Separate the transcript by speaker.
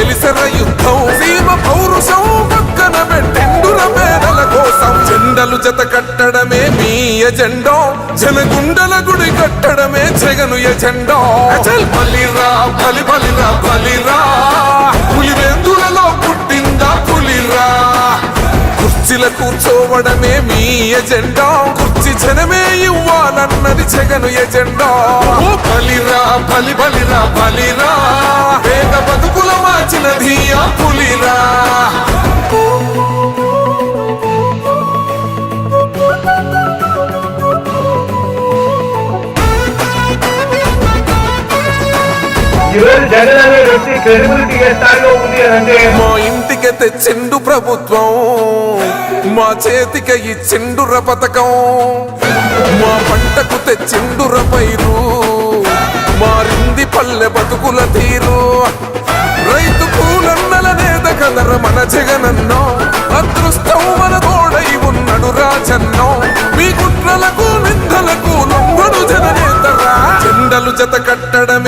Speaker 1: చేసి యుద్ధం. సీమ పౌరుషం పక్కన పెట్టిండుర పేదల కోసం. జెండలు జత కట్టడమే మీ ఎజెండో. జనగుండల గుడి కట్టడమే జగను ఎజెండో. అచల్ బలిరా బలి బలిరా. బలిరా పులివెందులలో పుట్టిందా పులిరా. కుర్చీల కూర్చోవడమే మీ ఎజెండా. జనమే ఇవ్వాలన్నది జగను ఎజెండా. ఓ బలిరా బలి బలిరా బలిరా. పేద బతుకుల మార్చినది ఆ పులిరా.
Speaker 2: జగన్ అనే వ్యక్తి క్రెడిబిలిటీ స్థాయిలో ఉంది అంటే
Speaker 1: మా ఇంటికి తెచ్చిండు ప్రభుత్వం. మా చేతికి చెండుర పథకం మా పంటకు తెచ్చిండుర పైరు మారింది పల్లె బతుకుల తీరు. రైతు కూలన్నల నేత కదర మన జగనన్నో అదృష్టం మన తోడై ఉన్నడు రాజన్నో. మీ కుట్రలకు నిందలకు లొంగడు జననేతరా చెండలు జత కట్టడమే